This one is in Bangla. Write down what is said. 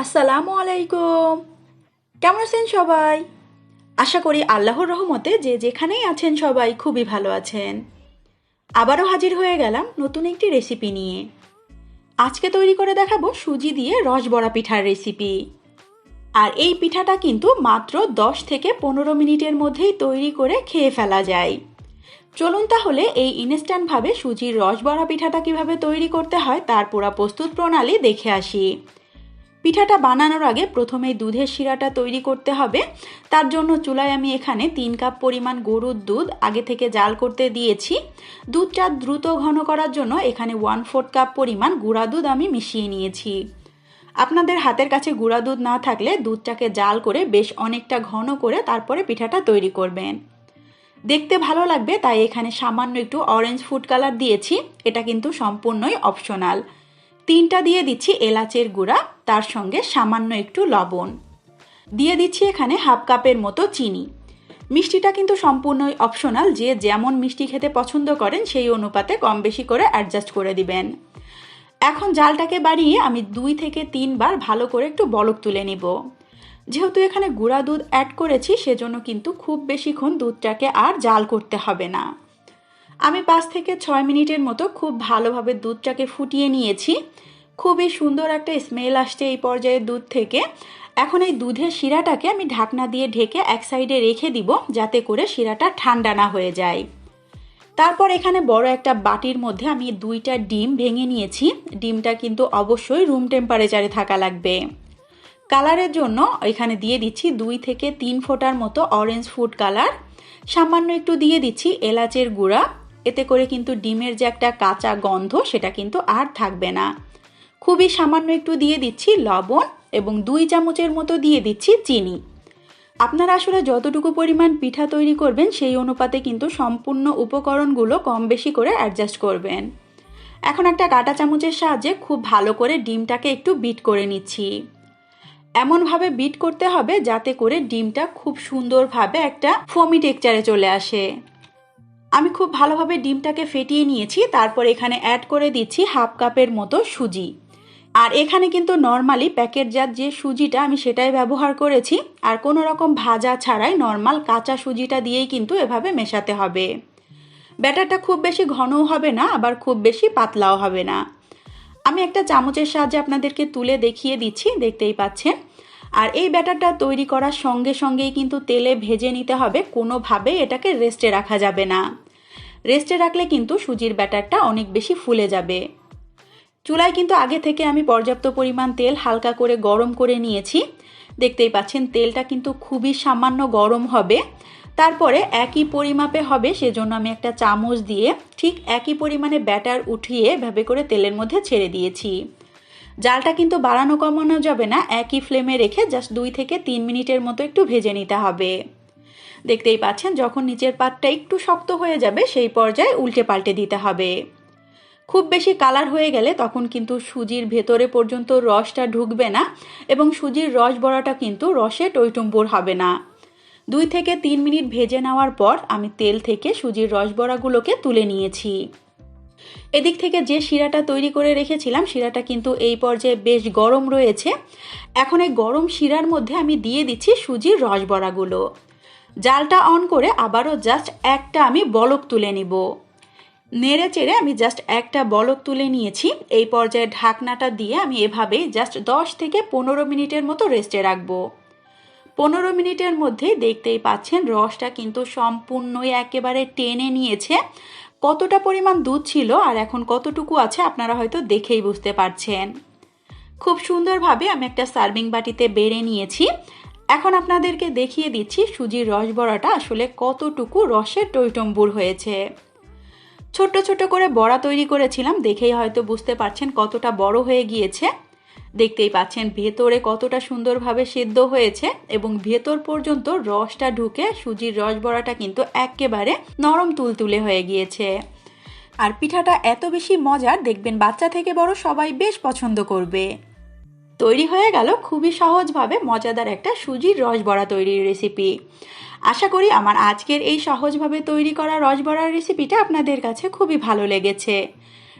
আসসালামু আলাইকুম। কেমন আছেন সবাই? আশা করি আল্লাহর রহমতে যে যেখানেই আছেন সবাই খুবই ভালো আছেন। আবারও হাজির হয়ে গেলাম নতুন একটি রেসিপি নিয়ে। আজকে তৈরি করে দেখাবো সুজি দিয়ে রস রসবড়া পিঠার রেসিপি আর এই পিঠাটা কিন্তু মাত্র দশ থেকে পনেরো মিনিটের মধ্যেই তৈরি করে খেয়ে ফেলা যায়। চলুন তাহলে এই ইনস্ট্যান্টভাবে সুজির রস রসবড়া পিঠাটা কীভাবে তৈরি করতে হয় তার পুরা প্রস্তুত প্রণালী দেখে আসি। পিঠাটা বানানোর আগে প্রথমে দুধের শিরাটা তৈরি করতে হবে। তার জন্য চুলায় আমি এখানে তিন কাপ পরিমাণ গরুর দুধ আগে থেকে জাল করতে দিয়েছি। দুধটা দ্রুত ঘন করার জন্য এখানে ওয়ান ফোর্থ কাপ পরিমাণ গুঁড়া দুধ আমি মিশিয়ে নিয়েছি। আপনাদের হাতের কাছে গুঁড়া দুধ না থাকলে দুধটাকে জাল করে বেশ অনেকটা ঘন করে তারপরে পিঠাটা তৈরি করবেন। দেখতে ভালো লাগবে, তাই এখানে সামান্য একটু অরেঞ্জ ফুড কালার দিয়েছি। এটা কিন্তু সম্পূর্ণই অপশনাল তিনটা দিয়ে দিচ্ছি এলাচের গুঁড়া, তার সঙ্গে সামান্য একটু লবণ। দিয়ে দিচ্ছি এখানে হাফ কাপের মতো চিনি। মিষ্টিটা কিন্তু সম্পূর্ণই অপশনাল যে যেমন মিষ্টি খেতে পছন্দ করেন, সেই অনুপাতে কম বেশি করে অ্যাডজাস্ট করে দিবেন। এখন জালটাকে বাড়িয়ে আমি দুই থেকে তিনবার ভালো করে একটু বলক তুলে নিব। যেহেতু এখানে গুঁড়া দুধ অ্যাড করেছি, সেজন্য কিন্তু খুব বেশিক্ষণ দুধটাকে আর জাল করতে হবে না। আমি পাঁচ থেকে ছয় মিনিটের মতো খুব ভালোভাবে দুধটাকে ফুটিয়ে নিয়েছি। খুবই সুন্দর একটা স্মেল আসছে এই পর্যায়ে দুধ থেকে। এখন এই দুধের শিরাটাকে আমি ঢাকনা দিয়ে ঢেকে এক সাইডে রেখে দিব, যাতে করে শিরাটা ঠান্ডা না হয়ে যায়। তারপর এখানে বড় একটা বাটির মধ্যে আমি দুইটা ডিম ভেঙে নিয়েছি। ডিমটা কিন্তু অবশ্যই রুম টেম্পারেচারে থাকা লাগবে। কালারের জন্য এখানে দিয়ে দিচ্ছি দুই থেকে তিন ফোঁটার মতো অরেঞ্জ ফুড কালার সামান্য একটু দিয়ে দিচ্ছি এলাচের গুঁড়া। এতে করে কিন্তু ডিমের যে একটা কাঁচা গন্ধ, সেটা কিন্তু আর থাকবে না। খুবই সামান্য একটু দিয়ে দিচ্ছি লবণ এবং দুই চামচের মতো দিয়ে দিচ্ছি চিনি। আপনারা আসলে যতটুকু পরিমাণ পিঠা তৈরি করবেন, সেই অনুপাতে কিন্তু সম্পূর্ণ উপকরণগুলো কম বেশি করে অ্যাডজাস্ট করবেন। এখন একটা কাঁটা চামচের সাহায্যে খুব ভালো করে ডিমটাকে একটু বিট করে নিচ্ছি। এমনভাবে বিট করতে হবে যাতে করে ডিমটা খুব সুন্দরভাবে একটা ফোমি টেক্সচারে চলে আসে। আমি খুব ভালোভাবে ডিমটাকে ফেটিয়ে নিয়েছি, তারপর এখানে অ্যাড করে দিচ্ছি হাফ কাপের মতো সুজি। আর এখানে কিন্তু নর্মালি প্যাকেটজাত যে সুজিটা আমি সেটাই ব্যবহার করেছি, আর কোনো রকম ভাজা ছাড়াই নর্মাল কাঁচা সুজিটা দিয়েই কিন্তু এভাবে মেশাতে হবে। ব্যাটারটা খুব বেশি ঘনও হবে না, আবার খুব বেশি পাতলাও হবে না। আমি একটা চামচের সাহায্যে আপনাদেরকে তুলে দেখিয়ে দিচ্ছি, দেখতেই পাচ্ছেন। আর এই ব্যাটারটা তৈরি করার সঙ্গে সঙ্গেই কিন্তু তেলে ভেজে নিতে হবে। কোনোভাবে এটাকে রেস্টে রাখা যাবে না। রেস্টে রাখলে কিন্তু সুজির ব্যাটারটা অনেক বেশি ফুলে যাবে। চুলায় কিন্তু আগে থেকে আমি পর্যাপ্ত পরিমাণ তেল হালকা করে গরম করে নিয়েছি। দেখতেই পাচ্ছেন তেলটা কিন্তু খুবই সামান্য গরম হবে। তারপরে একই পরিমাপে হবে, সেজন্য আমি একটা চামচ দিয়ে ঠিক একই পরিমাণে ব্যাটার উঠিয়ে ভাবে করে তেলের মধ্যে ছেড়ে দিয়েছি। জালটা কিন্তু বাড়ানো কমানো যাবে না, একই ফ্লেমে রেখে জাস্ট দুই থেকে তিন মিনিটের মতো একটু ভেজে নিতে হবে। দেখতেই পাচ্ছেন, যখন নিচের পাতটা একটু শক্ত হয়ে যাবে, সেই পর্যায়ে উল্টে পাল্টে দিতে হবে। খুব বেশি কালার হয়ে গেলে তখন কিন্তু সুজির ভেতরে পর্যন্ত রসটা ঢুকবে না এবং সুজির রস বড়াটা কিন্তু রসে টইটুম্বুর হবে না। দুই থেকে তিন মিনিট ভেজে নেওয়ার পর আমি তেল থেকে সুজির রস বড়াগুলোকে তুলে নিয়েছি। এদিক থেকে যে শিরাটা তৈরি করে রেখেছিলাম, শিরাটা কিন্তু এই পর্যায়ে বেশ গরম রয়েছে। এখন এই গরম শিরার মধ্যে আমি দিয়ে দিচ্ছি সুজির রস বড়াগুলো জালটা অন করে আবারও জাস্ট একটা আমি বলক তুলে নিব। নেড়ে চেড়ে আমি জাস্ট একটা বলক তুলে নিয়েছি। এই পর্যায়ে ঢাকনাটা দিয়ে আমি এভাবেই জাস্ট দশ থেকে পনেরো মিনিটের মতো রেস্টে রাখব। পনেরো মিনিটের মধ্যে দেখতেই পাচ্ছেন রসটা কিন্তু সম্পূর্ণই একেবারে টেনে নিয়েছে। কতটা পরিমাণ দুধ ছিল আর এখন কতটুকু আছে আপনারা হয়তো দেখেই বুঝতে পারছেন। খুব সুন্দরভাবে আমি একটা সার্ভিং বাটিতে বেড়ে নিয়েছি। এখন আপনাদেরকে দেখিয়ে দিচ্ছি সুজির রস বড়াটা আসলে কতটুকু রসের টইটম্বুর হয়েছে। ছোট্ট ছোট করে বড়া তৈরি করেছিলাম, দেখেই হয়তো বুঝতে পারছেন কতটা বড় হয়ে গিয়েছে। দেখতেই পাচ্ছেন ভেতরে কতটা সুন্দরভাবে সেদ্ধ হয়েছে এবং ভেতর পর্যন্ত রসটা ঢুকে সুজির রস বড়াটা কিন্তু একেবারে নরম তুলতুলে হয়ে গিয়েছে। আর পিঠাটা এত বেশি মজার দেখবেন বাচ্চা থেকে বড় সবাই বেশ পছন্দ করবে। তৈরি হয়ে গেল খুবই সহজভাবে মজাদার একটা সুজির রস বড়া তৈরির রেসিপি আশা করি আমার আজকের এই সহজভাবে তৈরি করা রস রসবড়ার রেসিপিটা আপনাদের কাছে খুবই ভালো লেগেছে।